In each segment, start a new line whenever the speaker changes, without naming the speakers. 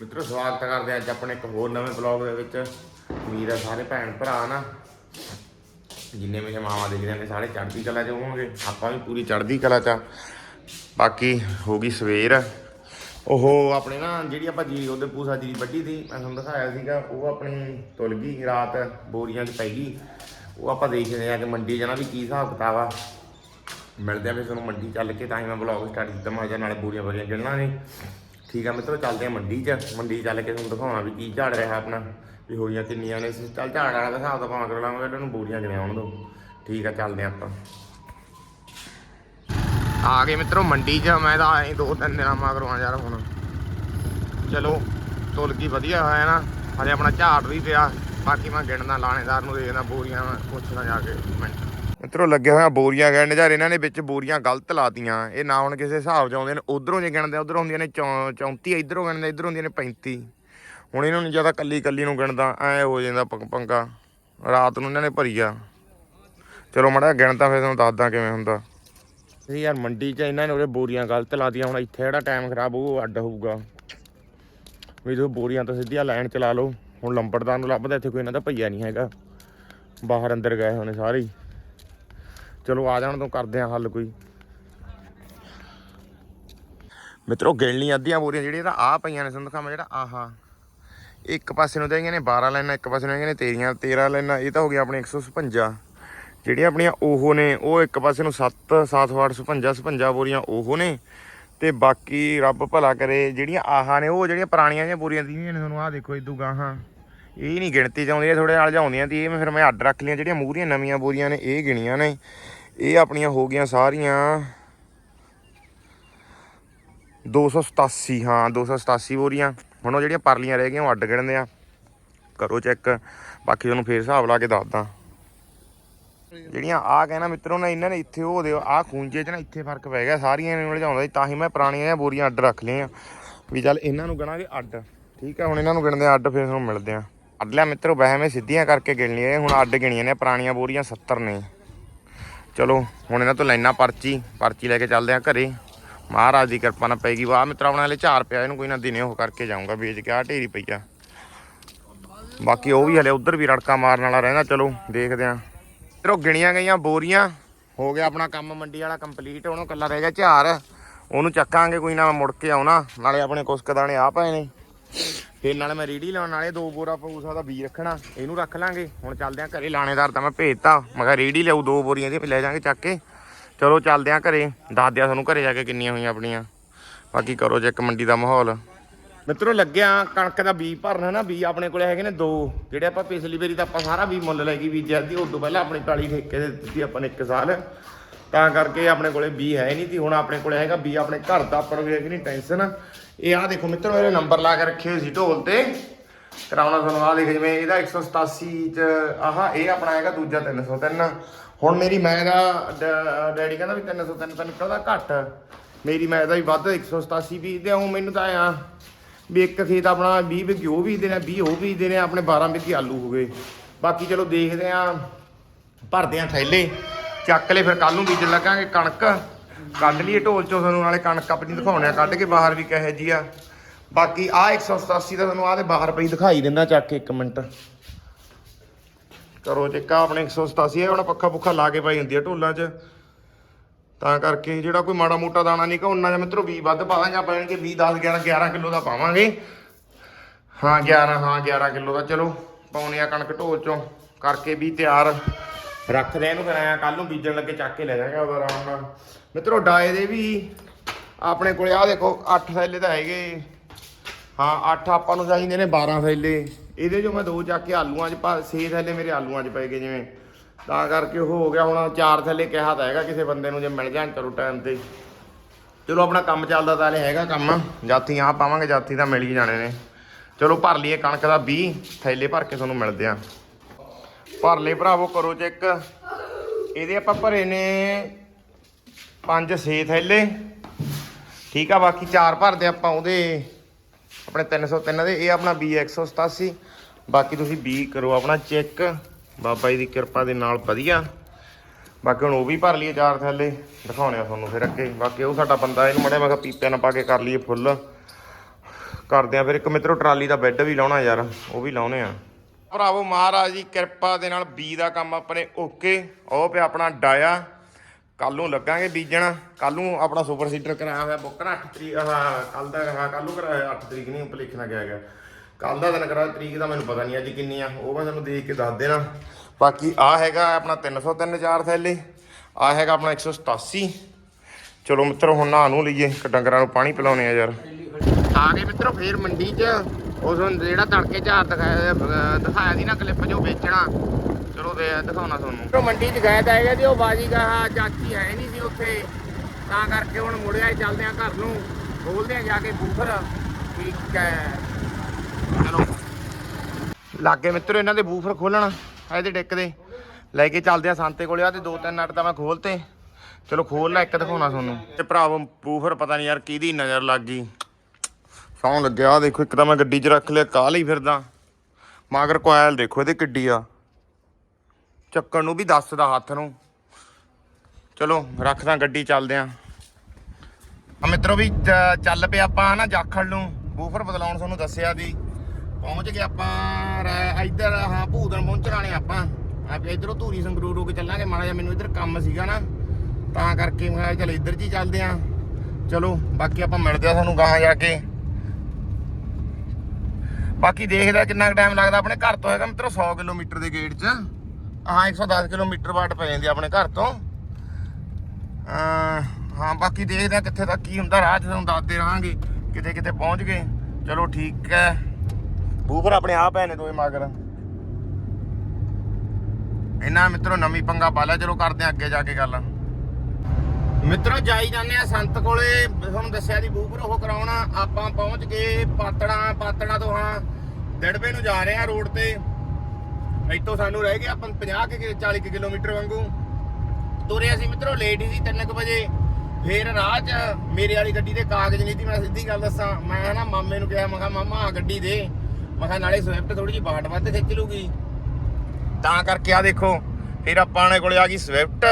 ਮਿੱਤਰੋ, ਸਵਾਗਤ ਕਰਦੇ ਹਾਂ ਅੱਜ ਆਪਣੇ ਇੱਕ ਹੋਰ ਨਵੇਂ ਬਲੌਗ ਦੇ ਵਿੱਚ। ਉਮੀਦ ਹੈ ਸਾਰੇ ਭੈਣ ਭਰਾ ਨਾ ਜਿੰਨੇ ਮੇਰੇ ਮਾਵਾ ਦੇਖਦੇ ਨੇ, ਸਾਰੇ ਚੜ੍ਹਦੀ ਕਲਾ 'ਚ ਹੋਣਗੇ ਆਪਾਂ ਵੀ ਪੂਰੀ ਚੜ੍ਹਦੀ ਕਲਾ 'ਚ ਆ। ਬਾਕੀ ਹੋ ਗਈ ਸਵੇਰ। ਉਹ ਆਪਣੇ ਨਾ, ਜਿਹੜੀ ਆਪਾਂ ਜੀ ਉਹਦੇ ਪੂਸਾ ਜੀ ਵੱਡੀ ਸੀ, ਮੈਂ ਤੁਹਾਨੂੰ ਦਿਖਾਇਆ ਸੀਗਾ, ਉਹ ਆਪਣੀ ਤੁਲ ਗਈ, ਰਾਤ ਬੋਰੀਆਂ 'ਚ ਪੈ ਗਈ। ਉਹ ਆਪਾਂ ਦੇਖਦੇ ਆ ਕਿ ਮੰਡੀ 'ਚ ਨਾ ਵੀ ਕੀ ਹਿਸਾਬ ਕਿਤਾਬ ਆ। ਮਿਲਦੇ ਆ ਫਿਰ ਤੁਹਾਨੂੰ ਮੰਡੀ ਚੱਲ ਕੇ, ਤਾਂ ਹੀ ਮੈਂ ਬਲੌਗ ਸਟਾਰਟ ਕੀਤਾ। ਮੈਂ ਕਿਹਾ ਨਾਲੇ ਬੋਰੀਆਂ ਬੋਰੀਆਂ ਚੱਲਣਾ ਨੇ ਠੀਕ ਆ ਮਿੱਤਰੋ, ਚੱਲਦੇ ਆ ਮੰਡੀ 'ਚ। ਮੰਡੀ 'ਚ ਚੱਲ ਕੇ ਤੁਹਾਨੂੰ ਦਿਖਾਉਣਾ ਵੀ ਕੀ ਝਾੜ ਰਿਹਾ ਆਪਣਾ, ਵੀ ਹੋਈਆਂ ਕਿੰਨੀਆਂ ਨੇ। ਚੱਲ ਝਾੜ ਵਾਲਾ ਦਾ ਹਿਸਾਬ ਤਾਂ ਭਾਵੇਂ ਕਰ ਲਾਂਗੇ ਇਹਨਾਂ ਨੂੰ ਬੋਰੀਆਂ ਗਿਣਿਆ ਆਉਣ ਦੋ। ਠੀਕ ਆ, ਚੱਲਦੇ ਆ ਆਪਾਂ। ਆ ਗਏ ਮਿੱਤਰੋ, ਮੰਡੀ 'ਚ। ਮੈਂ ਤਾਂ ਆਏ ਦੋ ਤਿੰਨ ਦਿਨਾਂ ਮਗਰੋਂ ਯਾਰ ਹੁਣ। ਚਲੋ ਤੁਲਕੀ ਵਧੀਆ ਹੋਇਆ ਨਾ। ਹਲੇ ਆਪਣਾ ਝਾੜ ਵੀ ਪਿਆ। ਬਾਕੀ ਮੈਂ ਗਿਣਦਾ, ਲਾਣੇਦਾਰ ਨੂੰ ਦੇਖਦਾ ਬੋਰੀਆਂ, ਪੁੱਛਦਾ ਜਾ ਕੇ ਮਿੰਟ ਮਿੱਤਰੋ ਲੱਗਿਆ ਹੋਇਆ ਬੋਰੀਆਂ ਗਿਣਨ ਜਾਂ ਇਹਨਾਂ ਨੇ ਵਿੱਚ ਬੋਰੀਆਂ ਗਲਤ ਲਾਤੀਆਂ ਇਹ ਨਾ ਹੁਣ ਕਿਸੇ ਹਿਸਾਬ 'ਚ ਆਉਂਦੇ ਨੇ, ਉਧਰੋਂ ਜੇ ਗਿਣਦੇ ਉਧਰੋਂ ਹੁੰਦੀਆਂ ਨੇ 34 ਇਧਰੋਂ ਗਿਣਦੇ ਇਧਰੋਂ ਹੁੰਦੀਆਂ ਨੇ 35 ਹੁਣ ਇਹਨਾਂ ਨੂੰ ਜ਼ਿਆਦਾ ਕੱਲੀ ਕੱਲੀ ਨੂੰ ਗਿਣਦਾ, ਐ ਹੋ ਜਾਂਦਾ ਪੰਗਾ। ਰਾਤ ਨੂੰ ਇਹਨਾਂ ਨੇ ਭਰੀ ਆ। ਚਲੋ ਮੜਾ ਗਿਣਦਾ ਫਿਰ ਤੁਹਾਨੂੰ ਦੱਸਦਾ ਕਿਵੇਂ ਹੁੰਦਾ। ਇਹ ਯਾਰ ਮੰਡੀ 'ਚ ਇਹਨਾਂ ਨੇ ਉਹਦੇ ਬੋਰੀਆਂ ਗਲਤ ਲਾਤੀਆਂ ਹੁਣ ਇੱਥੇ ਜਿਹੜਾ ਟਾਈਮ ਖਰਾਬ ਉਹ ਅੱਡ ਹੋਊਗਾ। ਵੀ ਤੁਸੀਂ ਬੋਰੀਆਂ ਤਾਂ ਸਿੱਧੀਆਂ ਲਾਈਨ ਚਲਾ ਲਓ, ਹੁਣ ਲੰਬੜਦਾਰ ਨੂੰ ਲੱਭਦਾ, ਇੱਥੇ ਕੋਈ ਇਹਨਾਂ ਦਾ ਭਈਆ ਨਹੀਂ ਹੈਗਾ। ਬਾਹਰ ਅੰਦਰ ਗਏ ਹੋਣੇ ਸਾਰੇ ਚਲੋ ਆ ਜਾਣ ਤੋਂ ਕਰਦੇ ਆ ਹੱਲ ਕੋਈ। ਮਿੱਤਰੋ ਗਿਣਲੀ ਅੱਧੀਆਂ ਬੋਰੀਆਂ ਜਿਹੜੀਆਂ ਤਾਂ ਆ ਪਈਆਂ ਨੇ ਤੁਹਾਨੂੰ ਦਿਖਾਵਾਂ ਜਿਹੜਾ ਆਹਾ। ਇੱਕ ਪਾਸੇ ਨੂੰ ਤਾਂ ਹੈਗੀਆਂ ਨੇ 12 ਲਾਈਨਾਂ, ਇੱਕ ਪਾਸੇ ਨੂੰ ਹੈਗੀਆਂ ਨੇ ਤੇਰੀਆਂ 13 ਲਾਈਨਾਂ, ਇਹ ਤਾਂ ਹੋ ਗਿਆ ਆਪਣੇ 156 ਜਿਹੜੀਆਂ ਆਪਣੀਆਂ ਉਹ ਨੇ, ਉਹ ਇੱਕ ਪਾਸੇ ਨੂੰ 7 7 8 56 56 ਬੋਰੀਆਂ ਉਹ ਨੇ। ਤੇ ਬਾਕੀ ਰੱਬ ਭਲਾ ਕਰੇ, ਜਿਹੜੀਆਂ ਆਹਾ ਨੇ, ਉਹ ਜਿਹੜੀਆਂ ਪੁਰਾਣੀਆਂ ਜਿਹੀਆਂ ਬੋਰੀਆਂ ਦੀਆਂ ਨੇ, ਤੁਹਾਨੂੰ ਆਹ ਦੇਖੋ ਇਦੂ ਗਾਹਾਂ। ਇਹ ਨਹੀਂ ਗਿਣਤੀ ਚ ਆਉਂਦੀਆਂ ਥੋੜੇ ਨਾਲ ਜਾਉਂਦੀਆਂ ਤੇ ਇਹ ਮੈਂ ਫਿਰ ਮੈਂ ਅੱਡ ਰੱਖ ਲਈਆਂ, ਜਿਹੜੀਆਂ ਮੂਹਰੀਆਂ ਨਵੀਆਂ ਬੋਰੀਆਂ ਨੇ, ਇਹ ਗਿਣੀਆਂ ਨੇ। ਇਹ ਆਪਣੀਆਂ ਹੋ ਗਈਆਂ ਸਾਰੀਆਂ 287 ਹਾਂ 287 ਬੋਰੀਆਂ। ਹੁਣ ਉਹ ਜਿਹੜੀਆਂ ਪਰਲੀਆਂ ਰਹਿ ਗਈਆਂ, ਉਹ ਅੱਡ ਗਿਣਦੇ ਆ। ਕਰੋ ਚੈੱਕ। ਬਾਕੀ ਤੁਹਾਨੂੰ ਫੇਰ ਹਿਸਾਬ ਲਾ ਕੇ ਦੱਸਦਾ। ਜਿਹੜੀਆਂ ਆ ਕਹਿਣਾ ਮਿੱਤਰੋ, ਨਾ ਇਹਨਾਂ ਨੇ ਇੱਥੇ ਉਹ ਦਿਓ ਆ ਖੂੰਜੇ 'ਚ ਨਾ ਇੱਥੇ ਫ਼ਰਕ ਪੈ ਗਿਆ, ਸਾਰੀਆਂ ਨੂੰ ਲਿਜਾਉਂਦਾ ਤਾਂ ਹੀ ਮੈਂ ਪੁਰਾਣੀਆਂ ਜਿਹੀਆਂ ਬੋਰੀਆਂ ਅੱਡ ਰੱਖ ਲਈਆਂ। ਵੀ ਚੱਲ ਇਹਨਾਂ ਨੂੰ ਗਣਾਂਗੇ ਅੱਡ। ਠੀਕ ਆ, ਹੁਣ ਇਹਨਾਂ ਨੂੰ ਗਿਣਦੇ ਆ, ਅੱਡ ਫਿਰ ਤੁਹਾਨੂੰ ਮਿਲਦੇ ਆ। ਅੱਡ ਲਿਆ ਮਿੱਤਰੋ ਵੈਸੇ ਸਿੱਧੀਆਂ ਕਰਕੇ ਗਿਣ ਲਈਆਂ ਹੁਣ ਅੱਡ ਗਿਣੀਆਂ ਨੇ, ਪੁਰਾਣੀਆਂ ਬੋਰੀਆਂ 70 ਨੇ। ਚਲੋ, ਹੁਣ ਇਹਨਾਂ ਤੋਂ ਲੈਣਾ ਪਰਚੀ। ਪਰਚੀ ਲੈ ਕੇ ਚੱਲਦੇ ਆ ਘਰੇ। ਮਹਾਰਾਜ ਦੀ ਕਿਰਪਾ ਨਾਲ ਪੈਗੀ ਵਾਹ ਮਿੱਤਰਾ, ਆਪਣਾ ਹਲੇ ਝਾਰ ਪਿਆ, ਇਹਨੂੰ ਕੋਈ ਨਾ ਦਿਨੇ ਉਹ ਕਰਕੇ ਜਾਊਂਗਾ। ਵੇਚ ਕੇ ਆ ਢੇਰੀ ਪਈ ਆ। ਬਾਕੀ ਉਹ ਵੀ ਹਲੇ ਉਧਰ ਵੀ ਰੜਕਾ ਮਾਰਨ ਵਾਲਾ ਰਹਿੰਦਾ। ਚਲੋ, ਦੇਖਦੇ ਆ ਮਿੱਤਰੋ, ਗਿਣੀਆਂ ਗਈਆਂ ਬੋਰੀਆਂ। ਹੋ ਗਿਆ ਆਪਣਾ ਕੰਮ, ਮੰਡੀ ਵਾਲਾ ਕੰਪਲੀਟ। ਉਹਨੂੰ ਕੱਲਾ ਰਹਿ ਗਿਆ ਝਾਰ ਉਹਨੂੰ ਚੱਕਾਂਗੇ, ਕੋਈ ਨਾ ਮੁੜ ਕੇ ਆਉਣਾ। ਨਾਲੇ ਆਪਣੇ ਕੁਸਕ ਦਾਣੇ ਆ ਪਏ ਨੇ। ਫਿਰ ਨਾਲ ਮੈਂ ਰੀੜੀ ਲਾਉਣ ਵਾਲੇ, ਦੋ ਬੋਰਾ ਪਊਸਾ ਦਾ ਬੀ ਰੱਖਣਾ, ਇਹਨੂੰ ਰੱਖ ਲਾਂਗੇ। ਹੁਣ ਚੱਲਦੇ ਆ ਘਰੇ, ਲਾਣੇਦਾਰ ਤਾਂ ਮੈਂ ਭੇਜਤਾ। ਮੈਂ ਕਿਹਾ ਰੀੜੀ ਲਿਆਉ ਦੋ ਬੋਰੀਆਂ ਦੀ ਲੈ ਜਾਾਂਗੇ ਚੱਕ ਕੇ। ਚਲੋ ਚੱਲਦੇ ਆ ਘਰੇ ਦੱਸ ਦਿਆ ਤੁਹਾਨੂੰ ਘਰੇ ਜਾ ਕੇ ਕਿੰਨੀਆਂ ਹੋਈਆਂ ਆਪਣੀਆਂ। ਬਾਕੀ ਕਰੋ ਚੈੱਕ ਮੰਡੀ ਦਾ ਮਾਹੌਲ। ਮਿੱਤਰੋ, ਲੱਗਿਆ ਕਣਕ ਦਾ ਬੀਜ ਭਰਨਾ ਨਾ ਬੀਜ ਆਪਣੇ ਕੋਲੇ ਹੈਗੇ ਨੇ ਦੋ। ਜਿਹੜੇ ਆਪਾਂ ਪਿਛਲੀ ਵਾਰੀ ਤਾਂ ਆਪਾਂ ਸਾਰਾ ਬੀਜ ਮੁੱਲ ਲੈ ਕੇ ਬੀਜਿਆ ਸੀ ਉਸ ਤੋਂ ਪਹਿਲਾਂ ਆਪਣੀ ਟਾਲੀ ਠੇਕੇ ਤੇ ਦਿੱਤੀ ਆਪਾਂ ਨੇ ਇੱਕ ਸਾਲ। ਤਾਂ ਕਰਕੇ ਆਪਣੇ ਕੋਲੇ ਬੀ ਹੈ ਨਹੀਂ ਸੀ ਹੁਣ ਆਪਣੇ ਕੋਲੇ ਹੈਗਾ ਬੀ ਆਪਣੇ ਘਰ ਦਾ ਪਰ ਵੀ ਹੈਗੀ ਨਹੀਂ ਟੈਨਸ਼ਨ ਇਹ ਆ ਦੇਖੋ ਮਿੱਤਰੋ, ਇਹਦੇ ਨੰਬਰ ਲਾ ਕੇ ਰੱਖੇ ਹੋਏ ਸੀ ਢੋਲ ਤੇ। ਕਰਾਉਣਾ ਤੁਹਾਨੂੰ ਆ ਦੇਖ ਜਿਵੇਂ ਇਹਦਾ 187 ਚ ਆਹ, ਇਹ ਆਪਣਾ ਹੈਗਾ ਦੂਜਾ 303 ਹੁਣ ਮੇਰੀ ਮੈਂ ਦਾ ਡ- ਡੈਡੀ ਕਹਿੰਦਾ ਵੀ 303 ਤਾਂ ਨਿਕਲਦਾ ਘੱਟ। ਮੇਰੀ ਮੈਂ ਦਾ ਵੀ ਵੱਧ 187 ਵੀ ਤੇ ਉਹ ਮੈਨੂੰ ਤਾਂ ਆ ਵੀ ਇੱਕ ਖੇਤ ਆਪਣਾ 20 ਵਿਗੇ ਉਹ ਵੀ ਦੇਣਾ 20 ਉਹ ਵੀ ਦੇਣੇ, ਆਪਣੇ 12 ਵਿਗੇ ਆਲੂ ਹੋ ਗਏ। ਬਾਕੀ ਚਲੋ ਦੇਖਦੇ ਆ, ਭਰਦੇ ਆ ਥੈਲੇ ਚੱਕ ਲੈ ਫਿਰ ਕੱਲ ਨੂੰ ਬੀਜਣ ਲੱਗਾਂਗੇ ਕਣਕ। ਕੱਢ ਲਈਏ ਢੋਲ ਚੋਂ ਤੁਹਾਨੂੰ ਨਾਲੇ ਕਣਕ ਆਪਣੀ ਦਿਖਾਉਣੇ ਆ, ਕੱਢ ਕੇ ਬਾਹਰ ਵੀ ਕਹੇ ਜੀ ਆ। ਬਾਕੀ ਆ 187 ਦਾ ਤੁਹਾਨੂੰ ਆ ਦੇ ਬਾਹਰ ਪਈ ਦਿਖਾਈ ਦਿੰਦਾ, ਚੱਕ ਕੇ ਇੱਕ ਮਿੰਟ। ਕਰੋ ਚੈੱਕਾ ਆਪਣੇ 187 ਹੈ ਹੁਣ ਪੱਖਾ ਪੁੱਖਾ ਲਾ ਕੇ ਪਾਈ ਹੁੰਦੀ ਆ ਢੋਲਾਂ 'ਚ। ਤਾਂ ਕਰਕੇ ਜਿਹੜਾ ਕੋਈ ਮਾੜਾ ਮੋਟਾ ਦਾਣਾ ਨਹੀਂ, ਉਹਨਾਂ ਜਾਂ ਮਿੱਤਰੋ 20 ਵੱਧ ਪਾਵਾਂ ਜਾਂ ਪੈਣਗੇ 20 10 11 11 ਕਿਲੋ ਦਾ ਪਾਵਾਂਗੇ। ਹਾਂ 11 ਹਾਂ 11 ਕਿਲੋ ਦਾ, ਚਲੋ, ਪਾਉਣੇ ਆ ਕਣਕ ਢੋਲ ਚੋਂ। ਕਰਕੇ ਵੀ ਤਿਆਰ। ਰੱਖਦੇ ਆ ਇਹਨੂੰ ਫਿਰ ਆਇਆ ਕੱਲ ਨੂੰ ਬੀਜਣ ਲੱਗੇ ਚੱਕ ਕੇ ਲੈ ਜਾਵਾਂਗੇ ਉਹਦਾ ਆਰਾਮ ਨਾਲ। ਮਿੱਤਰੋ, ਡਾਏ ਦੇ ਵੀ ਆਪਣੇ ਕੋਲੇ ਆ ਦੇਖੋ 8 ਥੈਲੇ ਤਾਂ ਹੈਗੇ। ਹਾਂ 8 ਆਪਾਂ ਨੂੰ ਚਾਹੀਦੇ ਨੇ 12 ਥੈਲੇ। ਇਹਦੇ ਚੋਂ ਮੈਂ ਦੋ ਚੱਕ ਕੇ ਆਲੂਆਂ 'ਚ ਪਾ 6 ਥੈਲੇ ਮੇਰੇ ਆਲੂਆਂ 'ਚ ਪੈ ਗਏ ਜਿਵੇਂ। ਤਾਂ ਕਰਕੇ ਉਹ ਹੋ ਗਿਆ, ਹੁਣ ਚਾਰ ਥੈਲੇ ਕਿਹਾ ਤਾਂ ਹੈਗਾ ਕਿਸੇ ਬੰਦੇ ਨੂੰ ਜੇ ਮਿਲ ਜਾਣ ਚਲੋ ਟਾਈਮ ਤੇ। ਚਲੋ, ਆਪਣਾ ਕੰਮ ਚੱਲਦਾ ਤਾਂ ਹੈਗਾ ਕੰਮ। ਜਾਤੀ ਆ ਪਾਵਾਂਗੇ, ਜਾਤੀ ਤਾਂ ਮਿਲ ਹੀ ਜਾਣੇ ਨੇ। ਚਲੋ, ਭਰ ਲਈਏ ਕਣਕ ਦਾ 20 ਥੈਲੇ ਭਰ ਕੇ ਤੁਹਾਨੂੰ ਮਿਲਦੇ ਆ ਭਰ ਲਏ ਭਰਾਵੋ ਕਰੋ ਚੈੱਕ। ਇਹਦੇ ਆਪਾਂ ਭਰੇ ਨੇ 5 6 ਥੈਲੇ। ਠੀਕ ਆ, ਬਾਕੀ ਚਾਰ ਭਰਦੇ ਆਪਾਂ ਉਹਦੇ। ਆਪਣੇ 303 ਦੇ, ਇਹ ਆਪਣਾ B 187 ਬਾਕੀ ਤੁਸੀਂ B ਕਰੋ ਆਪਣਾ ਚੈੱਕ। ਬਾਬਾ ਜੀ ਦੀ ਕਿਰਪਾ ਦੇ ਨਾਲ ਵਧੀਆ। ਬਾਕੀ ਹੁਣ ਉਹ ਵੀ ਭਰ ਲਈਏ ਚਾਰ ਥੈਲੇ। ਦਿਖਾਉਣੇ ਆ ਤੁਹਾਨੂੰ ਫਿਰ ਅੱਗੇ। ਬਾਕੀ ਉਹ ਸਾਡਾ ਬੰਦਾ ਇਹਨੂੰ ਮੜਿਆ ਮੈਂ ਕਿਹਾ ਪੀਪਿਆਂ ਨਾਲ ਪਾ ਕੇ ਕਰ ਲਈਏ ਫੁੱਲ। ਕਰਦੇ ਆ ਫਿਰ ਇੱਕ ਮਿੱਤਰੋ ਟਰਾਲੀ ਦਾ ਬੈੱਡ ਵੀ ਲਾਉਣਾ ਯਾਰ, ਉਹ ਵੀ ਲਾਉਣੇ ਆ। ਭਰਾਵੋ ਮਹਾਰਾਜ ਦੀ ਕਿਰਪਾ ਦੇ ਨਾਲ ਬੀ ਦਾ ਕੰਮ ਆਪਣੇ ਓਕੇ। ਉਹ ਪਿਆ ਆਪਣਾ ਡਾਇਆ। ਕੱਲ ਨੂੰ ਲੱਗਾਂਗੇ ਬੀਜਣ। ਕੱਲ ਨੂੰ ਆਪਣਾ ਸੁਪਰ ਸੀਡਰ ਕਰਾਇਆ ਹੋਇਆ ਬੁੱਕ ਨਾ 8 ਤਰੀਕ, ਆਹ ਕੱਲ ਦਾ ਹਾਂ ਕੱਲ ਨੂੰ ਕਰਾਇਆ 8 ਤਰੀਕ ਨਹੀਂ, ਉੱਪਰ ਲਿਖਣਾ ਗਿਆ ਹੈਗਾ। ਕੱਲ ਦਾ ਦਿਨ ਕਰਾਇਆ, ਤਰੀਕ ਦਾ ਮੈਨੂੰ ਪਤਾ ਨਹੀਂ ਅੱਜ ਕਿੰਨੀ ਆ। ਉਹ ਮੈਂ ਤੁਹਾਨੂੰ ਦੇਖ ਕੇ ਦੱਸ ਦੇਣਾ। ਬਾਕੀ ਆ ਹੈਗਾ ਆਪਣਾ 303 ਚਾਰ ਥੈਲੇ। ਆ ਹੈਗਾ ਆਪਣਾ 187 ਚਲੋ ਮਿੱਤਰ, ਹੁਣ ਨਹਾ ਨੂੰ ਲਈਏ ਡੰਗਰਾਂ ਨੂੰ ਪਾਣੀ ਪਿਲਾਉਣੇ ਆ ਯਾਰ। ਆ ਗਏ ਮਿੱਤਰੋ, ਫੇਰ ਮੰਡੀ 'ਚ। ਉਸ ਨੂੰ ਜਿਹੜਾ ਤੜਕੇ ਝਾਰ ਦਿਖਾਇਆ ਦਿਖਾਇਆ ਸੀ ਨਾ ਕਲਿੱਪ ਜੋ ਵੇਚਣਾ। ਚਲੋ ਦੇ ਦਿਖਾਉਣਾ ਤੁਹਾਨੂੰ। ਮਿੱਤਰੋ ਮੰਡੀ 'ਚ ਗਏ ਤਾਂ ਹੈਗਾ ਜੀ ਉਹ ਬਾਜੀ ਕਹਾ ਚਾਚੀ ਹੈ ਨਹੀਂ ਸੀ ਉੱਥੇ। ਤਾਂ ਕਰਕੇ ਹੁਣ ਮੁੜਿਆ ਹੀ ਚੱਲਦੇ ਆ ਘਰ ਨੂੰ। ਖੋਲਦੇ ਆ ਜਾ ਕੇ ਬੂਫਰ ਠੀਕ ਹੈ। ਚਲੋ। ਲਾਗੇ ਮਿੱਤਰੋ ਇਹਨਾਂ ਦੇ ਬੂਫਰ ਖੋਲਣ ਇਹਦੇ ਡਿੱਕ ਦੇ। ਲੈ ਕੇ ਚੱਲਦੇ ਆ ਸੰਤੇ ਕੋਲੇ ਆ ਤੇ ਦੋ ਤਿੰਨ ਨਟ ਤਾਂ ਮੈਂ ਖੋਲਤੇ। ਚਲੋ ਖੋਲ ਲੈ ਇੱਕ ਦਿਖਾਉਣਾ ਤੁਹਾਨੂੰ। ਤੇ ਭਰਾਵੋ ਬੂਫਰ ਪਤਾ ਨਹੀਂ ਯਾਰ ਕਿਹਦੀ ਨਜ਼ਰ ਲੱਗ ਗਈ। ਸੌਂ ਲੱਗਿਆ, ਆਹ ਦੇਖੋ, ਇੱਕ ਤਾਂ ਮੈਂ ਗੱਡੀ 'ਚ ਰੱਖ ਲਿਆ ਕਾਲ ਹੀ ਫਿਰਦਾ? ਮਗਰ ਕੋਇਲ ਦੇਖੋ ਇਹਦੇ ਕਿੱਡੀ ਆ। ਚੱਕਣ ਨੂੰ ਵੀ ਦੱਸਦਾ ਹੱਥ ਨੂੰ। ਚਲੋ, ਰੱਖਦਾ ਗੱਡੀ, ਚੱਲਦੇ ਆ। ਆ ਮਿੱਤਰੋ ਵੀ ਚੱਲ ਪਏ ਆਪਾਂ ਨਾ ਜਾਖੜ ਨੂੰ। ਬੂਫਰ ਬਦਲਾਉਣ ਤੁਹਾਨੂੰ ਦੱਸਿਆ ਦੀ ਪਹੁੰਚ ਗਏ ਆਪਾਂ ਇੱਧਰ, ਹਾਂ ਭੂਦਨ ਪਹੁੰਚਣ ਵਾਲੇ ਆਪਾਂ। ਆ ਵੀ ਇੱਧਰੋਂ ਧੂਰੀ ਸੰਗਰੂਰ ਹੋ ਕੇ ਚੱਲਾਂਗੇ, ਮਾੜਾ ਜਿਹਾ ਮੈਨੂੰ ਇੱਧਰ ਕੰਮ ਸੀਗਾ ਨਾ। ਤਾਂ ਕਰਕੇ ਮੈਂ ਚੱਲ ਇੱਧਰ 'ਚ ਹੀ ਚੱਲਦੇ ਆ। ਚਲੋ, ਬਾਕੀ ਆਪਾਂ ਮਿਲਦੇ ਆ ਤੁਹਾਨੂੰ ਗਾਹਾਂ ਜਾ ਕੇ। ਬਾਕੀ ਦੇਖਦਾ ਕਿੰਨਾ ਕੁ ਟਾਈਮ ਲੱਗਦਾ ਆਪਣੇ ਘਰ ਤੋਂ ਹੈਗਾ ਮਿੱਤਰੋ 100 ਕਿਲੋਮੀਟਰ ਦੇ ਗੇਟ 'ਚ। ਹਾਂ 110 ਕਿਲੋਮੀਟਰ ਵਾਟ ਪੈ ਜਾਂਦੀ ਆਪਣੇ ਘਰ ਤੋਂ। ਹਾਂ, ਬਾਕੀ ਦੇਖਦੇ ਆ ਕਿੱਥੇ ਤੱਕ ਕੀ ਹੁੰਦਾ, ਰਾਹ 'ਚ ਤੁਹਾਨੂੰ ਦੱਸਦੇ ਰਹਾਂਗੇ, ਕਿਤੇ ਕਿਤੇ ਪਹੁੰਚ ਗਏ। ਚਲੋ ਠੀਕ ਹੈ। ਬੂਫਰ ਆਪਣੇ ਆਪ ਹੈ ਨੇ ਦੋਏ ਮਗਰ। ਇਹਨਾਂ ਮਿੱਤਰੋ, ਨਵੀਂ ਪੰਗਾ ਪਾ ਲਿਆ, ਚਲੋ ਕਰਦੇ ਆ ਅੱਗੇ ਜਾ ਕੇ ਗੱਲ। ਮਿੱਤਰੋ, ਜਾਈ ਜਾਂਦੇ ਆ ਸੰਤ ਕੋਲੇ। ਤੁਹਾਨੂੰ ਦੱਸਿਆ ਦੀ ਬੂਫਰ ਉਹ ਕਰਾਉਣਾ। ਆਪਾਂ ਪਹੁੰਚ ਗਏ ਪਾਤੜਾ ਪਾਤੜਾ ਤੋਂ ਹਾਂ ਦੜਬੇ ਨੂੰ ਜਾ ਰਹੇ ਆ ਰੋਡ ਤੇ। ਇੱਥੋਂ ਸਾਨੂੰ ਰਹਿ ਗਿਆ 50 ਕਿ 40 ਕਿਲੋਮੀਟਰ ਵਾਂਗੂ। ਤੁਰੇ ਅਸੀਂ ਮਿੱਤਰੋ ਲੇਟ ਹੀ ਸੀ 3 ਵਜੇ। ਫੇਰ ਰਾਹ 'ਚ ਮੇਰੇ ਵਾਲੀ ਗੱਡੀ ਦੇ ਕਾਗਜ਼ ਨਹੀਂ ਸੀ, ਮੈਂ ਸਿੱਧੀ ਗੱਲ ਦੱਸਾਂ। ਮੈਂ ਨਾ ਮਾਮੇ ਨੂੰ ਕਿਹਾ, ਮੈਂ ਕਿਹਾ, ਮਾਮਾ ਆ ਗੱਡੀ ਦੇ। ਮੈਂ ਕਿਹਾ, ਨਾਲੇ ਸਵਿਫਟ ਥੋੜੀ ਜਿਹੀ ਬਾਟ ਵੱਧ ਖਿੱਚ ਲੂਗੀ ਤਾਂ ਕਰਕੇ ਆ ਦੇਖੋ, ਫਿਰ ਆਪਾਂ ਨੇ ਕੋਲੇ ਆ ਗਈ ਸਵਿਫਟ।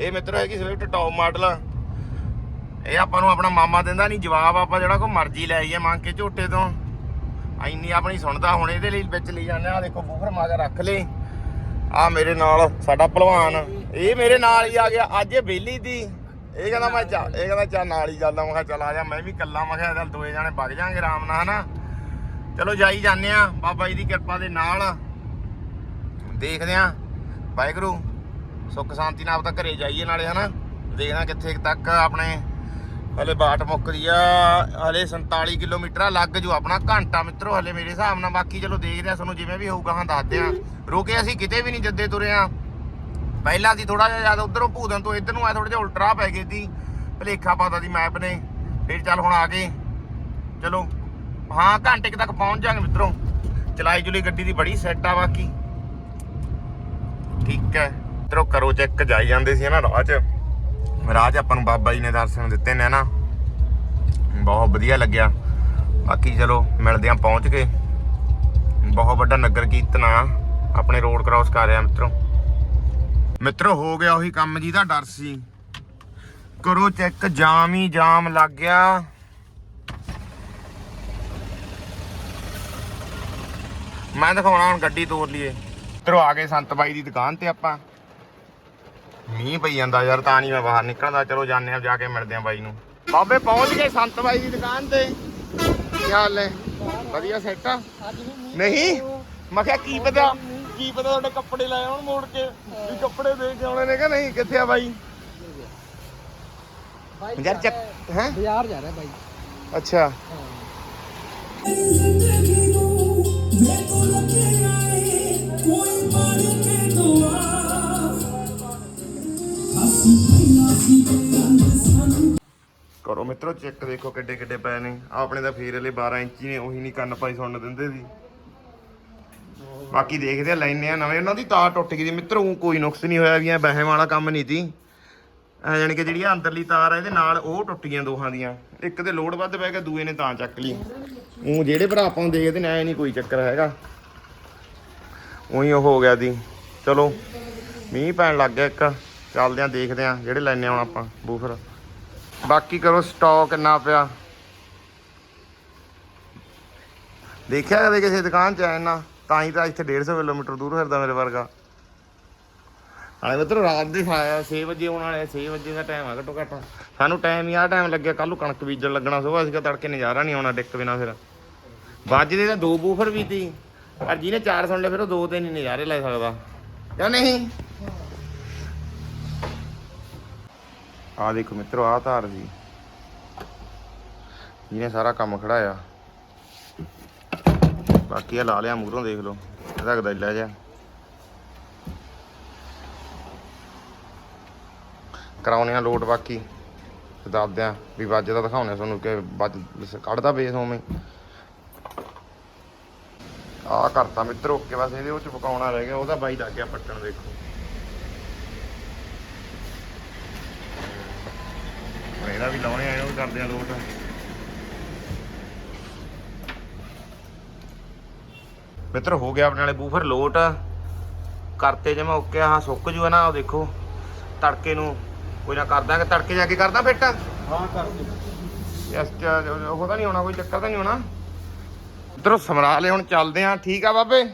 ਇਹ ਮਿੱਤਰੋ ਹੈਗੀ ਸਵਿਫਟ ਟੌਪ ਮਾਡਲ ਇਹ ਆਪਾਂ ਨੂੰ ਆਪਣਾ ਮਾਮਾ ਦਿੰਦਾ ਨਹੀਂ ਜਵਾਬ ਆਪਾਂ ਜਿਹੜਾ ਕੋ ਮਰਜ਼ੀ ਲੈ ਆਈਏ ਮੰਗ ਕੇ ਝੋਟੇ ਤੋਂ। ਇੰਨੀ ਆਪਣੀ ਸੁਣਦਾ ਹੁਣ ਇਹਦੇ ਲਈ ਵਿੱਚ ਲਈ ਜਾਂਦੇ ਆ ਦੇਖੋ ਬੂਫਰ ਮਾਗਾ ਰੱਖ ਲੇ ਆ ਮੇਰੇ ਨਾਲ ਸਾਡਾ ਪਹਿਲਵਾਨ, ਇਹ ਮੇਰੇ ਨਾਲ ਹੀ ਆ ਗਿਆ, ਅੱਜ ਇਹ ਬੇਲੀ ਦੀ। ਇਹ ਕਹਿੰਦਾ ਮੈਂ ਚਾ, ਇਹ ਕਹਿੰਦਾ ਚਾ ਨਾਲ ਹੀ ਚੱਲਦਾ, ਮੈਂ ਕਿਹਾ ਚੱਲ ਆ ਜਾ, ਮੈਂ ਵੀ ਕੱਲਾ ਮੈਂ ਕਿਹਾ ਚੱਲ ਦੋਏ ਜਾਣੇ ਵਗ ਜਾਾਂਗੇ ਆਰਾਮ ਨਾਲ, ਹਨਾ। ਚਲੋ ਜਾਈ ਜਾਂਦੇ ਆ, ਬਾਬਾ ਜੀ ਦੀ ਕਿਰਪਾ ਦੇ ਨਾਲ। ਦੇਖਦੇ ਆ, ਵਾਹਿਗੁਰੂ। ਸੁੱਖ ਸ਼ਾਂਤੀ ਨਾਲ ਤਾਂ ਘਰੇ ਜਾਈਏ ਨਾਲੇ ਹਨਾ। ਦੇਖਦਾ ਕਿੱਥੇ ਤੱਕ ਆਪਣੇ ਹਲੇ ਬਾਟ ਮੁੱਕਦੀ ਆ। ਹਲੇ 47 ਕਿਲੋਮੀਟਰ ਆ, ਲੱਗ ਜੂ ਆਪਣਾ ਘੰਟਾ ਮਿੱਤਰੋ, ਹਲੇ ਮੇਰੇ ਹਿਸਾਬ ਨਾਲ। ਬਾਕੀ ਚਲੋ ਦੇਖਦੇ ਆ ਤੁਹਾਨੂੰ ਜਿਵੇਂ ਵੀ ਹੋਊਗਾ, ਹਾਂ ਦੱਸਦੇ ਆ ਰੁਕੇ ਅਸੀਂ ਕਿਤੇ ਵੀ ਨਹੀਂ ਜੱਦੇ ਤੁਰੇ ਆ ਪਹਿਲਾਂ ਸੀ ਥੋੜਾ ਜਿਹਾ ਜ਼ਿਆਦਾ ਉਧਰੋਂ ਭੂਦਨ ਤੋਂ ਇੱਧਰ ਨੂੰ ਆ ਥੋੜਾ ਜਿਹਾ ਉਲਟਰਾ ਪੈ ਗਈ ਸੀ। ਭਲੇਖਾ ਪਾਤਾ ਸੀ ਮੈਪ ਨੇ। ਫਿਰ ਚੱਲ ਹੁਣ ਆ ਗਏ। ਚਲੋ, ਹਾਂ, ਘੰਟੇ ਕੁ ਤੱਕ ਪਹੁੰਚ ਜਾਾਂਗੇ ਮਿੱਤਰੋ। ਚਲਾਈ ਚੁਲੀ ਗੱਡੀ ਦੀ ਬੜੀ ਸੈੱਟ ਆ ਬਾਕੀ। ਠੀਕ ਹੈ। ਮਿੱਤਰੋ, ਕਰੋ ਚੈੱਕ ਜਾਈ ਜਾਂਦੇ ਸੀ ਨਾ ਰਾਹ 'ਚ। ਰਾਹ 'ਚ ਆਪਾਂ ਨੂੰ ਬਾਬਾ ਜੀ ਨੇ ਦਰਸ਼ਨ ਦਿੱਤੇ ਨੇ ਨਾ ਬਹੁਤ ਵਧੀਆ ਲੱਗਿਆ। ਬਾਕੀ ਚਲੋ, ਮਿਲਦੇ ਆ ਪਹੁੰਚ ਕੇ। ਬਹੁਤ ਵੱਡਾ ਨਗਰ ਕੀਰਤਨ ਆ, ਆਪਣੇ ਰੋਡ ਕ੍ਰਾਸ ਕਰ ਰਿਹਾ ਮਿੱਤਰੋ। ਮਿੱਤਰੋ, ਹੋ ਗਿਆ ਉਹੀ ਕੰਮ ਜਿਹਦਾ ਡਰ ਸੀ। ਕਰੋ ਚੈੱਕ ਜਾਮ ਹੀ ਜਾਮ ਲੱਗ ਗਿਆ। ਮੈਂ ਦਿਖਾਉਣਾ ਹੁਣ ਗੱਡੀ ਤੋੜ ਲਈਏ। ਮਿੱਤਰੋ, ਆ ਗਏ ਸੰਤ ਬਾਈ ਦੀ ਦੁਕਾਨ ਤੇ ਆਪਾਂ। ਮੀਂਹ ਪਈ ਜਾਂਦਾ ਯਾਰ ਤਾਂ ਨਹੀਂ ਮੈਂ ਬਾਹਰ ਨਿਕਲਦਾ। ਚਲੋ ਜਾਂਦੇ ਆ ਜਾ ਕੇ ਮਿਲਦੇ ਆ ਬਾਈ ਨੂੰ। ਬਾਬੇ ਪਹੁੰਚ ਗਏ ਸੰਤ ਬਾਈ ਦੀ ਦੁਕਾਨ ਤੇ। ਕੀ ਹਾਲ ਹੈ ਵਧੀਆ ਸੈੱਟ ਆ? ਨਹੀਂ? ਮੈਂ ਕਿਹਾ ਕੀ ਪਤਾ? ਕੀ ਪਤਾ ਤੁਹਾਡੇ ਕੱਪੜੇ ਲੈ ਆਉਣ ਮੋੜ ਕੇ? ਵੀ ਕੱਪੜੇ ਦੇ ਕੇ ਆਉਣੇ ਨੇ ਕਿ ਨਹੀਂ? ਕਿੱਥੇ ਆ ਬਾਈ? ਯਾਰ ਚੱਕ ਹੈ?
ਬਾਜ਼ਾਰ ਜਾ ਰਿਹਾ ਬਾਈ।
ਅੱਛਾ। ਮਿੱਤਰੋ, ਚੈੱਕ ਦੇਖੋ ਕਿੱਡੇ ਕਿੱਡੇ ਪਏ ਨੇ। ਆਹ ਆਪਣੇ ਤਾਂ ਫੇਰ ਵਾਲੇ 12 ਇੰਚੀ ਨੇ, ਉਹੀ ਨਹੀਂ ਕੰਨ ਪਾਈ ਸੁਣਨ ਦਿੰਦੇ ਸੀ ਬਾਕੀ ਦੇਖਦੇ ਆ ਲੈਨੇ ਆ ਨਵੇਂ। ਉਹਨਾਂ ਦੀ ਤਾਰ ਟੁੱਟ ਗਈ ਸੀ ਮਿੱਤਰੋ ਕੋਈ ਨੁਕਸ ਨਹੀਂ ਹੋਇਆ ਵੀ ਐ ਬਹਿਮ ਵਾਲਾ ਕੰਮ ਨਹੀਂ ਸੀ। ਐ ਜਾਣੀ ਕਿ ਜਿਹੜੀ ਅੰਦਰਲੀ ਤਾਰ ਆ, ਇਹਦੇ ਨਾਲ ਉਹ ਟੁੱਟ ਗਈਆਂ ਦੋਹਾਂ ਦੀਆਂ। ਇੱਕ ਤੇ ਲੋਡ ਵੱਧ ਪੈ ਗਿਆ, ਦੂਏ ਨੇ ਤਾਂ ਚੱਕ ਲਈ। ਉਹ ਜਿਹੜੇ ਭਰਾ ਆਪਾਂ ਨੂੰ ਦੇਖਦੇ ਨੇ, ਐ ਨਹੀਂ ਕੋਈ ਚੱਕਰ ਹੈਗਾ। ਉਹੀ ਉਹ ਹੋ ਗਿਆ ਦੀ ਚਲੋ, ਮੀਂਹ ਪੈਣ ਲੱਗ ਗਿਆ ਇੱਕ। ਚੱਲਦੇ ਆਂ, ਦੇਖਦੇ ਆਂ, ਜਿਹੜੇ ਲੈਣੇ ਆਉਣ ਆਪਾਂ, ਬੂਫਰ। ਬਾਕੀ ਕਰੋ ਸਟਾਕ ਕਿੰਨਾ ਪਿਆ। ਦੇਖਿਆ ਕਦੇ ਕਿਸੇ ਦੁਕਾਨ ਚ ਆਇਆ ਤਾਂ ਹੀ ਤਾਂ ਇੱਥੇ 150 ਕਿਲੋਮੀਟਰ ਦੂਰ ਫਿਰਦਾ ਮੇਰੇ ਵਰਗਾ। ਹਾਲੇ ਮਿੱਤਰੋ ਰਾਤ ਦੇ 6 ਵਜੇ ਆਉਣ ਵਾਲੇ 6 ਵਜੇ ਦਾ ਟਾਈਮ ਆ ਘੱਟੋ ਘੱਟ। ਸਾਨੂੰ ਟਾਈਮ ਹੀ ਆ ਟਾਈਮ ਲੱਗਿਆ ਕੱਲ ਨੂੰ ਕਣਕ ਬੀਜਣ ਲੱਗਣਾ ਸੋਵਾ ਸੀਗਾ ਤੜਕੇ ਨਜ਼ਾਰਾ ਨਹੀਂ ਆਉਣਾ ਡਿੱਕ ਬਿਨਾ ਫਿਰ। ਵੱਜਦੇ ਤਾਂ ਦੋ ਬੂਫਰ ਵੀ ਤੀ, ਪਰ ਜਿਹਨੇ ਚਾਰ ਸੁਣ ਲਏ, ਫਿਰ ਉਹ ਦੋ ਦਿਨ ਹੀ ਨਜ਼ਾਰੇ ਲੈ ਸਕਦਾ। ਜਾਂ ਨਹੀਂ? ਆ ਦੇਖੋ ਮਿੱਤਰੋ ਆ ਧਾਰ ਜੀ। ਜਿਹਨੇ ਸਾਰਾ ਕੰਮ ਖੜਾਇਆ। ਬਾਕੀ ਆ ਲਾ ਲਿਆ ਮੂਹਰੋਂ, ਦੇਖ ਲਓ। ਇਹਦਾ ਗਦੈਲਾ ਜਿਹਾ। ਕਰਾਉਣੇ ਆ ਲੋਡ ਬਾਕੀ। ਤੇ ਦੱਸਦੇ ਆ ਵੀ ਵੱਜਦਾ ਦਿਖਾਉਣੇ ਤੁਹਾਨੂੰ ਕਿ ਵੱਜ ਕੱਢਦਾ ਬੇਸ ਉਵੇਂ ਆ ਕਰਤਾ ਮਿੱਤਰ, ਓਕੇ ਬਸ ਇਹਦੇ ਵਿੱਚ ਪਕਾਉਣਾ ਰਹਿ ਗਿਆ ਉਹਦਾ ਬਾਈ ਲੱਗ ਗਿਆ ਪੱਟਣ ਦੇਖੋ। ਇਹਦਾ ਵੀ ਲਾਉਣੇ ਆ ਇਹਨੂੰ ਕਰਦੇ ਆ ਲੋਡ ਮਿੱਤਰ ਹੋ ਗਿਆ ਆਪਣੇ ਵਾਲੇ ਬੂਫਰ ਲੋਟ। ਕਰਤੇ ਜੇ ਮੈਂ ਓਕੇ ਆਹ ਸੁੱਕ ਜੂਗਾ ਨਾ ਉਹ ਦੇਖੋ। ਤੜਕੇ ਨੂੰ ਕੋਈ ਨਾ ਕਰਦਾ ਕਿ ਤੜਕੇ ਜਾ ਕੇ ਕਰਦਾ ਫਿੱਟ?
ਹਾਂ ਕਰ ਦਿਓ।
ਯਸ ਉਹ ਤਾਂ ਨਹੀਂ ਹੋਣਾ ਕੋਈ ਚੱਕਰ ਤਾਂ ਨਹੀਂ ਹੋਣਾ। ਇਧਰੋਂ ਸਮਰਾ ਲੈ ਹੁਣ ਚੱਲਦੇ ਆ ਠੀਕ ਆ ਬਾਬੇ?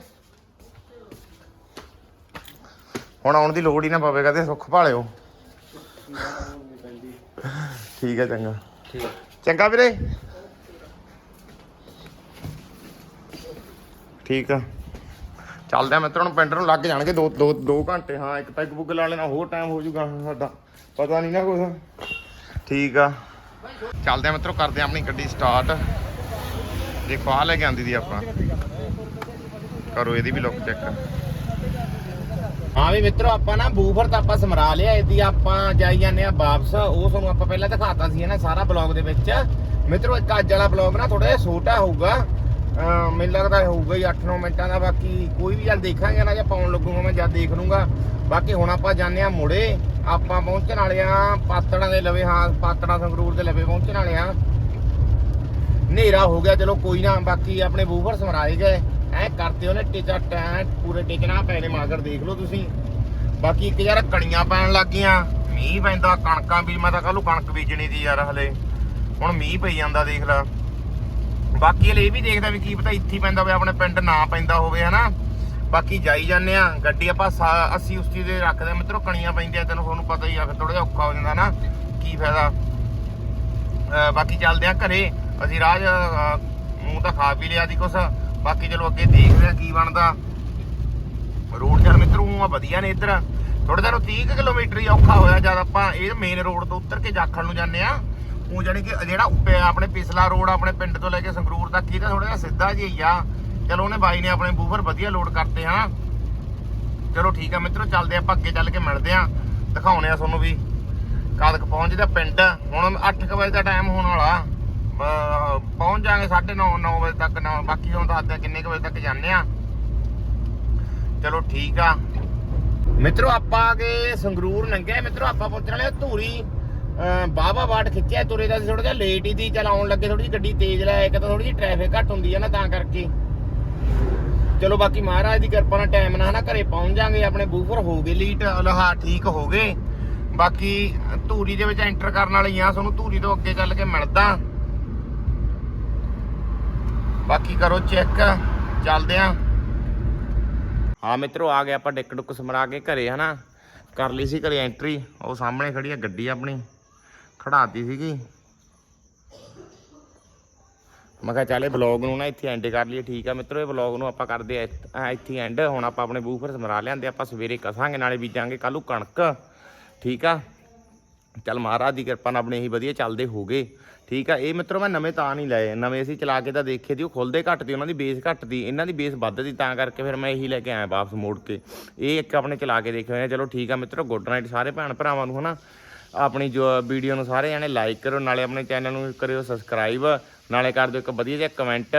ਹੁਣ ਆਉਣ ਦੀ ਲੋੜ ਹੀ ਨਾ ਪਵੇ ਕਦੇ ਸੁੱਖ ਭਾਲਿਓ। ਠੀਕ ਹੈ ਚੰਗਾ।
ਠੀਕ
ਚੰਗਾ ਵੀਰੇ। ਠੀਕ ਆ। ਚੱਲਦੇ ਆ ਮਿੱਤਰਾਂ ਨੂੰ ਪਿੰਡ ਨੂੰ ਲੱਗ ਜਾਣਗੇ ਦੋ ਦੋ ਦੋ ਘੰਟੇ। ਹਾਂ ਇੱਕ ਪੈਗ ਪੁੱਗ ਲਾ ਲੈਣਾ ਹੋਰ ਟਾਈਮ ਹੋ ਜਾਊਗਾ ਸਾਡਾ। ਪਤਾ ਨਹੀਂ ਨਾ ਕੁਛ। ਠੀਕ ਆ। ਚੱਲਦੇ ਆ ਮਿੱਤਰੋ ਕਰਦੇ ਆ ਆਪਣੀ ਗੱਡੀ ਸਟਾਰਟ ਦੇਖੋ ਆ ਲੈ ਕੇ ਆਂਦੀ ਦੀ ਆਪਾਂ। ਕਰੋ ਇਹਦੀ ਵੀ ਲੁੱਕ ਚੈੱਕ ਹਾਂ ਵੀ ਮਿੱਤਰੋ, ਆਪਾਂ ਨਾ ਬੂਫਰ ਤਾਂ ਆਪਾਂ ਸਮਰਾ ਲਿਆ, ਇਹਦੀ ਆਪਾਂ ਜਾਈ ਜਾਂਦੇ ਆ ਵਾਪਸ। ਉਹ ਤੁਹਾਨੂੰ ਆਪਾਂ ਪਹਿਲਾਂ ਦਿਖਾਤਾ ਸੀ ਨਾ ਸਾਰਾ ਬਲੌਗ ਦੇ ਵਿੱਚ। ਮਿੱਤਰੋ, ਇੱਕ ਅੱਜ ਵਾਲਾ ਬਲੌਗ ਨਾ ਥੋੜਾ ਜਿਹਾ ਛੋਟਾ ਹੋਊਗਾ। ਮੈਨੂੰ ਲੱਗਦਾ ਹੋਊਗਾ ਹੀ 8-9 ਮਿੰਟਾਂ ਦਾ, ਬਾਕੀ ਕੋਈ ਵੀ ਜਦ ਦੇਖਾਂਗੇ ਨਾ, ਜਾਂ ਪਾਉਣ ਲੱਗੂਗਾ ਮੈਂ ਜਦ ਦੇਖ ਲੂੰਗਾ। ਬਾਕੀ ਹੁਣ ਆਪਾਂ ਜਾਂਦੇ ਆ ਮੁੜੇ। ਆਪਾਂ ਪਹੁੰਚਣ ਵਾਲੇ ਆ ਪਾਤੜਾਂ ਦੇ ਲਵੇ, ਹਾਂ, ਪਾਤੜਾਂ ਸੰਗਰੂਰ ਦੇ ਲਵੇ ਪਹੁੰਚਣ ਵਾਲੇ ਆ ਹਨੇਰਾ ਹੋ ਗਿਆ, ਚਲੋ ਕੋਈ ਨਾ, ਬਾਕੀ ਆਪਣੇ ਬੂਫਰ ਸਮਰਾਏ ਗਏ। ਐ ਕਰਤੇ ਉਹਨੇ ਟਿਚਾ ਟੈਂ ਪੂਰੇ ਟਿਚਣਾ ਪੈਣੇ ਮਾਗਰ ਦੇਖ ਲਓ ਤੁਸੀਂ। ਬਾਕੀ ਇੱਕ ਯਾਰ ਕਣੀਆਂ ਪੈਣ ਲੱਗ ਗਈਆਂ। ਮੀਂਹ ਪੈਂਦਾ, ਕਣਕਾਂ ਵੀ ਮੈਂ ਤਾਂ ਕੱਲੂ ਕਣਕ ਬੀਜਣੀ ਦੀ ਯਾਰ ਹਲੇ। ਹੁਣ ਮੀਂਹ ਪਈ ਜਾਂਦਾ, ਦੇਖ ਲੈ। ਬਾਕੀ ਹਲੇ ਇਹ ਵੀ ਦੇਖਦਾ ਵੀ ਕੀ ਪਤਾ ਇੱਥੇ ਪੈਂਦਾ ਹੋਵੇ, ਆਪਣੇ ਪਿੰਡ ਨਾ ਪੈਂਦਾ ਹੋਵੇ, ਹਨਾ। ਬਾਕੀ ਜਾਈ ਜਾਂਦੇ ਆ ਗੱਡੀ ਆਪਾਂ 80 ਉਸਤੀ ਦੇ ਰੱਖਦੇ ਆ ਮਿੱਤਰੋ, ਕਣੀਆਂ ਪੈਂਦੀਆਂ, ਤੈਨੂੰ ਤੁਹਾਨੂੰ ਪਤਾ ਹੀ ਆ, ਫਿਰ ਥੋੜਾ ਜਿਹਾ ਔਖਾ ਹੋ ਜਾਂਦਾ ਨਾ। ਕੀ ਫਾਇਦਾ? ਅਹ ਬਾਕੀ ਚੱਲਦੇ ਆ ਘਰੇ। ਅਸੀਂ ਰਾਜ ਮੂੰਹ ਤਾਂ ਖਾ ਵੀ ਲਿਆ ਦੀ ਕੁਛ। ਬਾਕੀ ਚਲੋ ਅੱਗੇ ਦੇਖਦੇ ਆ ਕੀ ਬਣਦਾ। ਰੋਡ ਚੱਲ ਮਿੱਤਰੋ ਆ ਵਧੀਆ ਨੇ ਇੱਧਰ। ਥੋੜਾ ਜਿਹਾ 30 ਕੁ ਕਿਲੋਮੀਟਰ ਹੀ ਔਖਾ ਹੋਇਆ ਜਦ ਆਪਾਂ ਇਹ ਮੇਨ ਰੋਡ ਤੋਂ ਉੱਤਰ ਕੇ ਜਾਖਲ ਨੂੰ ਜਾਂਦੇ ਆ ਉਹ ਜਾਨੀ ਕਿ ਜਿਹੜਾ ਉੱਪਰ ਆਪਣੇ ਪਿਛਲਾ ਰੋਡ, ਆਪਣੇ ਪਿੰਡ ਤੋਂ ਲੈ ਕੇ ਸੰਗਰੂਰ ਤੱਕ ਇਹਦਾ ਥੋੜਾ ਜਿਹਾ ਸਿੱਧਾ ਜਿਹਾ ਹੀ ਆ। ਚਲੋ ਉਹਨੇ ਬਾਈ ਨੇ ਆਪਣੇ ਬੂਫਰ ਵਧੀਆ ਲੋਡ ਕਰਤੇ ਹਾਂ ਚਲੋ ਠੀਕ ਆ ਮਿੱਤਰੋ, ਚੱਲਦੇ ਆਪਾਂ ਅੱਗੇ ਚੱਲ ਕੇ ਮਿਲਦੇ ਆ ਦਿਖਾਉਣੇ ਆ ਤੁਹਾਨੂੰ ਵੀ। ਕਦ ਪਹੁੰਚਦੇ ਪਿੰਡ। ਹੁਣ 8 ਵਜੇ ਦਾ ਟਾਈਮ ਹੋਣ ਵਾਲਾ। ਪਹੁੰਚ ਜਾਾਂਗੇ 9:30 9 ਵਜੇ ਤੱਕ ਨਾ, ਬਾਕੀ ਹੁਣ ਦੱਸਦੇ ਆ ਕਿੰਨੇ ਕੁ ਵਜੇ ਤੱਕ ਜਾਂਦੇ ਆ ਚਲੋ ਠੀਕ ਆ। ਮਿੱਤਰੋ, ਆਪਾਂ ਆ ਗਏ ਸੰਗਰੂਰ ਨੰਗੇ। ਮਿੱਤਰੋ, ਆਪਾਂ ਪਹੁੰਚਣ ਵਾਲੇ ਧੂਰੀ। ਬਾਬਾ ਬਾਟ ਖਿੱਚਿਆ ਤੁਰੇ ਦਾ ਥੋੜਾ ਜਿਹਾ ਲੇਟ ਹੀ ਦੀ ਚਲਾਉਣ ਲੱਗੇ ਥੋੜੀ ਜਿਹੀ ਗੱਡੀ ਤੇਜ਼ ਲੈ, ਇੱਕ ਤਾਂ ਥੋੜੀ ਜਿਹੀ ਟ੍ਰੈਫਿਕ ਘੱਟ ਹੁੰਦੀ ਆ ਨਾ ਤਾਂ ਕਰਕੇ। ਚਲੋ, ਬਾਕੀ ਮਹਾਰਾਜ ਦੀ ਕਿਰਪਾ ਨਾਲ ਟਾਈਮ ਨਾਲ ਹਨਾ, ਘਰੇ ਪਹੁੰਚ ਜਾਾਂਗੇ, ਆਪਣੇ ਬੂਫਰ ਹੋ ਗਏ ਲੀਟ ਲਹਾ ਠੀਕ ਹੋ ਗਏ। ਬਾਕੀ ਧੂਰੀ ਦੇ ਵਿੱਚ ਐਂਟਰ ਕਰਨ ਵਾਲੀ ਆ ਤੁਹਾਨੂੰ ਧੂਰੀ ਤੋਂ ਅੱਗੇ ਚੱਲ ਕੇ ਮਿਲਦਾ। ਬਾਕੀ ਕਰੋ ਚੈੱਕ, ਚੱਲਦੇ ਆ। ਹਾਂ ਮਿੱਤਰੋ, ਆ ਗਏ ਆਪਾਂ ਡਿੱਕ ਡੁੱਕ ਸਮਰਾ ਕੇ ਘਰੇ, ਹਨਾ? ਕਰ ਲਈ ਸੀ ਘਰੇ ਐਂਟਰੀ ਉਹ ਸਾਹਮਣੇ ਖੜੀ ਆ ਗੱਡੀ ਆਪਣੀ, ਖੜਾਤੀ ਸੀਗੀ। ਮੈਂ ਕਿਹਾ ਚੱਲ ਇਹ ਬਲੌਗ ਨੂੰ ਨਾ ਇੱਥੇ ਐਂਡ ਕਰ ਲਈਏ, ਠੀਕ ਆ ਮਿੱਤਰੋ, ਇਹ ਬਲੌਗ ਨੂੰ ਆਪਾਂ ਕਰਦੇ ਆ ਇੱਥੇ ਐਂਡ ਹੁਣ ਆਪਾਂ ਆਪਣੇ ਬੂਫਰ ਸਮਰਾ ਲਿਆਂਦੇ, ਆਪਾਂ ਸਵੇਰੇ ਕਸਾਂਗੇ, ਨਾਲੇ ਬੀਜਾਂਗੇ ਕੱਲੂ ਕਣਕ, ਠੀਕ ਆ? ਚੱਲ ਮਹਾਰਾਜ ਦੀ ਕਿਰਪਾ ਨਾਲ ਆਪਣੇ ਇਹੀ ਵਧੀਆ ਚੱਲਦੇ ਹੋਗੇ। ਠੀਕ ਆ, ਇਹ ਮਿੱਤਰੋ ਮੈਂ ਨਵੇਂ ਤਾਂ ਨਹੀਂ ਲਏ। ਨਵੇਂ ਅਸੀਂ ਚਲਾ ਕੇ ਤਾਂ ਦੇਖੇ ਦੀ ਉਹ ਖੁੱਲਦੇ ਘੱਟ ਦੀ ਉਹਨਾਂ ਦੀ ਬੇਸ ਘੱਟ ਦੀ ਇਹਨਾਂ ਦੀ ਬੇਸ ਵੱਧ ਦੀ ਤਾਂ ਕਰਕੇ ਫਿਰ ਮੈਂ ਇਹੀ ਲੈ ਕੇ ਆਇਆ ਵਾਪਸ ਮੋੜ ਕੇ। ਇਹ ਇੱਕ ਆਪਣੇ ਚਲਾ ਕੇ ਦੇਖੇ ਹੋਏ ਆ। ਚਲੋ ਠੀਕ ਆ ਮਿੱਤਰੋ ਗੁੱਡ ਨਾਈਟ ਸਾਰੇ ਭੈਣ ਭਰਾਵਾਂ ਨੂੰ, ਹਨਾ? ਆਪਣੀ ਜੋ ਵੀਡੀਓ ਨੂੰ ਸਾਰੇ ਜਣੇ ਲਾਈਕ ਕਰੋ, ਨਾਲੇ ਆਪਣੇ ਚੈਨਲ ਨੂੰ ਕਰਿਓ ਸਬਸਕ੍ਰਾਈਬ ਨਾਲੇ ਕਰ ਦਿਓ ਇੱਕ ਵਧੀਆ ਜਿਹਾ ਕਮੈਂਟ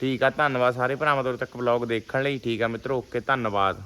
ਠੀਕ ਆ, ਧੰਨਵਾਦ ਸਾਰੇ ਭਰਾਵਾਂ ਤੁਹਾਡੇ ਤੱਕ ਵਲੌਗ ਦੇਖਣ ਲਈ। ਠੀਕ ਆ ਮਿੱਤਰੋ ਓਕੇ ਧੰਨਵਾਦ।